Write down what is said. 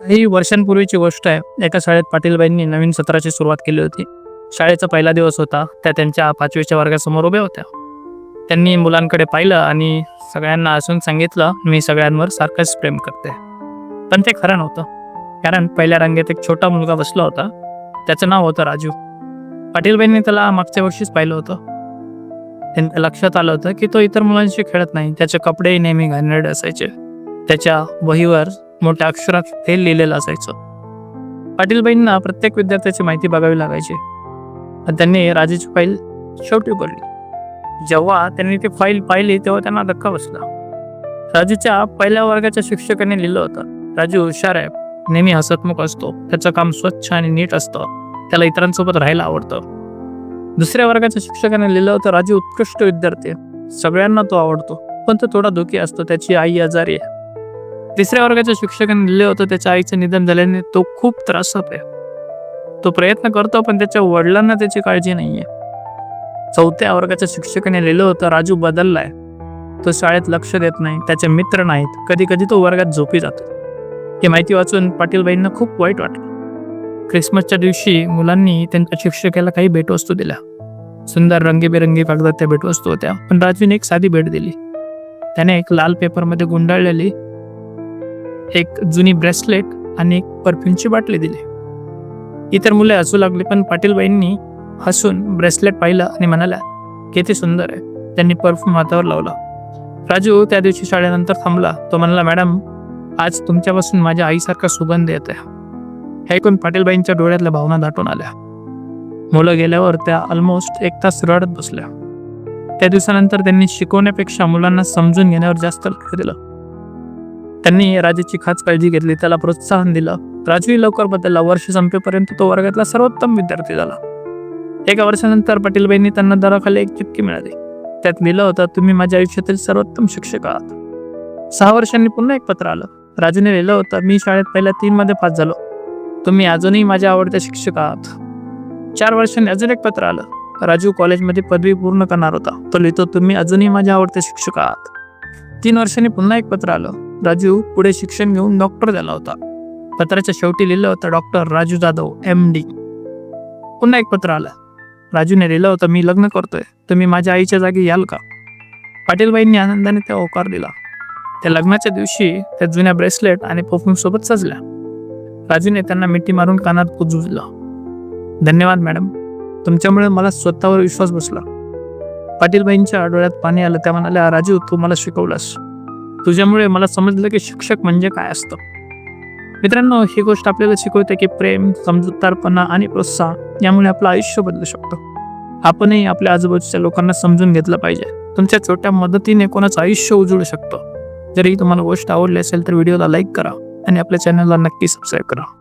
काही वर्षांपूर्वीची गोष्ट आहे. एका शाळेत पाटीलबाईंनी नवीन सत्राची सुरुवात केली होती. शाळेचा पहिला दिवस होता. त्या त्यांच्या पाचवीच्या वर्गासमोर उभ्या होत्या. त्यांनी मुलांकडे पाहिलं आणि सगळ्यांना असून सांगितलं मी सगळ्यांवर सारखंच प्रेम करते. पण ते खरं नव्हतं. कारण पहिल्या रांगेत एक छोटा मुलगा बसला होता. त्याचं नाव होतं राजू. पाटीलबाईंनी त्याला मागच्या वर्षीच पाहिलं होतं. त्यांच्या लक्षात आलं होतं की तो इतर मुलांशी खेळत नाही. त्याचे कपडेही नेहमी घाणेरडे असायचे. त्याच्या वहीवर मोठ्या अक्षरात हे लिहिलेलं असायचं. पाटीलबाईंना प्रत्येक विद्यार्थ्याची माहिती बघावी लागायची. आणि त्यांनी राजेची फाईल शेवटी उघडली. जेव्हा त्यांनी ती फाईल पाहिली तेव्हा त्यांना धक्का बसला. राजूच्या पहिल्या वर्गाच्या शिक्षकाने लिहिलं होतं राजू हुशार आहे. नेहमी हसतमुख असतो. त्याचं काम स्वच्छ आणि नीट असतं. त्याला इतरांसोबत राहायला आवडतं. दुसऱ्या वर्गाच्या शिक्षकाने लिहिलं होतं राजू उत्कृष्ट विद्यार्थी सगळ्यांना तो आवडतो. पण तो थोडा दुखी असतो. त्याची आई आजारी आहे. तिसऱ्या वर्गाच्या शिक्षकाने लिहिलं होतं त्याच्या आईचं निधन झाल्याने तो खूप त्रास आहे. तो प्रयत्न करतो पण त्याच्या वडिलांना त्याची काळजी नाहीये. चौथ्या वर्गाच्या शिक्षकाने लिहिलं होतं राजू बदललाय. तो शाळेत लक्ष देत नाही त्याचे मित्र नाहीत. कधी कधी तो वर्गात झोपी जातो. ही माहिती वाचून पाटीलबाईंना खूप वाईट वाटलं. क्रिसमसच्या दिवशी मुलांनी त्यांच्या शिक्षकाला काही भेटवस्तू दिल्या. सुंदर रंगीबेरंगी कागदात त्या भेटवस्तू होत्या पण राजूने एक साधी भेट दिली. त्याने एक लाल पेपरमध्ये गुंडाळलेली एक जुनी ब्रेसलेट आणि एक परफ्यूमची बाटली दिली. इतर मुले हसू लागली पण पाटीलबाईंनी हसून ब्रेसलेट पाहिलं आणि म्हणाल्या किती सुंदर आहे. त्यांनी परफ्यूम हातावर लावला. राजू त्या दिवशी शाळेनंतर थांबला. तो म्हणाला मॅडम आज तुमच्यापासून माझ्या आईसारखा सुगंध येत आहे. हे ऐकून पाटीलबाईंच्या डोळ्यातल्या भावना दाटून आल्या. मुलं गेल्यावर त्या ऑलमोस्ट एक तास रडत बसल्या. त्या दिवसानंतर त्यांनी शिकवण्यापेक्षा मुलांना समजून घेण्यावर जास्त लक्ष दिलं. त्यांनी राजेची खास काळजी घेतली त्याला प्रोत्साहन दिलं. राजूही लवकर बदलला. वर्ष संपेपर्यंत तो वर्गातला सर्वोत्तम विद्यार्थी झाला. एका वर्षानंतर पाटीलबाईंनी त्यांना दराखाली एक चिठ्ठी मिळाली. त्यात लिहिलं होतं तुम्ही माझ्या आयुष्यातील सर्वोत्तम शिक्षक आहात. सहा वर्षांनी पुन्हा एक पत्र आलं. राजूने लिहिलं होतं मी शाळेत पहिल्या तीन मध्ये पास झालो. तुम्ही अजूनही माझ्या आवडत्या शिक्षक आहात. चार वर्षांनी अजून एक पत्र आलं. राजू कॉलेजमध्ये पदवी पूर्ण करणार होता. तो लिहितो तुम्ही अजूनही माझ्या आवडते शिक्षक आहात. तीन वर्षांनी पुन्हा एक पत्र आलं. राजू पुढे शिक्षण घेऊन डॉक्टर झाला होता. पत्राच्या शेवटी लिहिलं होतं doctor Raju Jadhav M D पुन्हा एक पत्र आलं. राजूने लिहिलं होतं मी लग्न करतोय. तुम्ही माझ्या आईच्या जागी याल का? पाटीलबाईंनी आनंदाने त्या होकार दिला. त्या लग्नाच्या दिवशी त्या जुन्या ब्रेसलेट आणि परफ्यूम सोबत सजल्या. राजूने त्यांना मिठी मारून कानात पुजवलं. धन्यवाद मॅडम. तुमच्यामुळे मला स्वतःवर विश्वास बसला. पाटीलबाईंच्या डोळ्यात पाणी आलं. त्या म्हणाल्या राजू तू मला शिकवलास. तुझ्यामुळे मला समजलं की शिक्षक म्हणजे काय असतं. मित्रांनो ही गोष्ट आपल्याला शिकवते की प्रेम समजूतदारपणा आणि प्रोत्साहन यामुळे आपलं आयुष्य बदलू शकतं. आपणही आपल्या आजूबाजूच्या लोकांना समजून घेतलं पाहिजे. तुमच्या छोट्या मदतीने कोणाचं आयुष्य उजळू शकतं. जरी तुम्हाला गोष्ट आवडली असेल तर व्हिडिओला लाईक करा आणि आपल्या चॅनलला नक्की सबस्क्राईब करा.